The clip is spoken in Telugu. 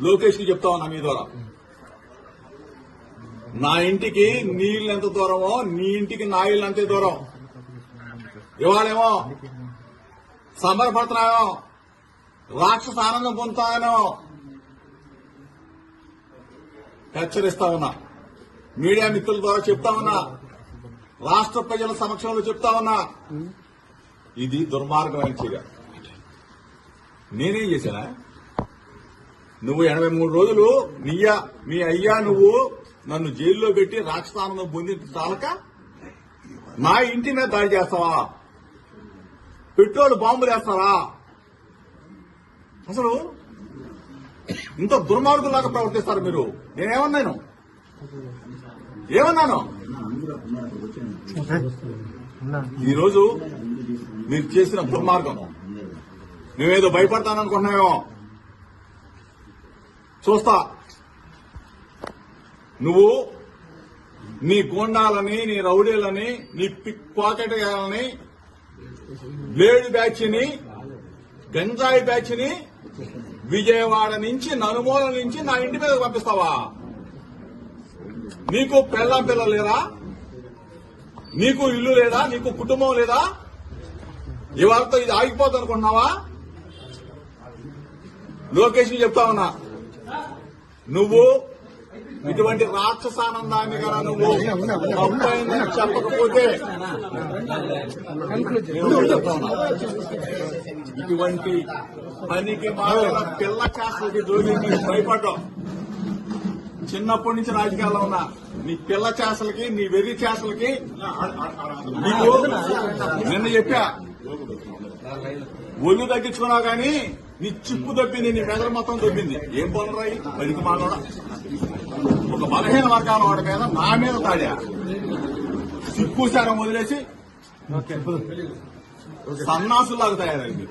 లోకేష్కి చెప్తా ఉన్నా మీ ద్వారా నా ఇంటికి నీళ్ళు ఎంత దూరమో నీ ఇంటికి నా ఇల్లు అంతే దూరం. ఇవాళేమో సంబరపడుతున్నాయో రాక్షస ఆనందం పొందుతానో హెచ్చరిస్తా ఉన్నా. మీడియా మిత్రుల ద్వారా చెప్తా ఉన్నా. రాష్ట్ర ప్రజల సమక్షంలో చెప్తా ఉన్నా. ఇది దుర్మార్గమైన చర్య. నేనేం చేశానా? నువ్వు ఎనభై మూడు రోజులు నీయా మీ అయ్యా నువ్వు నన్ను జైల్లో పెట్టి రాక్షసానందం పొందిన చాలక నా ఇంటి మీద దాడి చేస్తావా? పెట్రోల్ బాంబులు వేస్తారా అసలు ఇంత దుర్మార్గులాగా ప్రవర్తిస్తారు మీరు. నేనేమన్నాను? ఏమన్నాను? ఈరోజు మీరు చేసిన దుర్మార్గం నువ్వేదో భయపడతాననుకుంటున్నావేమో? చూస్తా. నువ్వు నీ గోండాలని నీ రౌడీలని నీ పిక్ పాకెట్ గాలని బ్లేడ్ బ్యాచ్ని గంజాయి బ్యాచ్ని విజయవాడ నుంచి నలుమూల నుంచి నా ఇంటి మీద పంపిస్తావా? నీకు పెళ్ళం పిల్ల లేదా? నీకు ఇల్లు లేదా? నీకు కుటుంబం లేదా? ఇవాళతో ఇది ఆగిపోతుంది అనుకుంటున్నావా? లోకేష్ చెప్తా ఉన్నా. నువ్వు ఇటువంటి రాక్షసానందాన్ని కదా నువ్వు తప్పైందని చెప్పకపోతే ఇటువంటి పనికి మాత్రం పిల్ల చేస్తలకి జోలి నీకు భయపడ్డావు. చిన్నప్పటి నుంచి రాజకీయాల్లో ఉన్నా నీ పిల్ల చేసలకి నీ వెర్రి చేసలకి నీకు నిన్న చెప్పా ఒళ్ళు తగ్గించుకున్నావు కానీ నీ చిప్పు దొబ్బింది నీ మెదడు మొత్తం దొబ్బింది. ఏం పనులు రాయి? పనికి మాలోడా ఒక బలహీన వర్గాల వాడి మీద నా మీద తాడా. సిక్కుసారం వదిలేసి సన్నాసులాగా తయారైంది.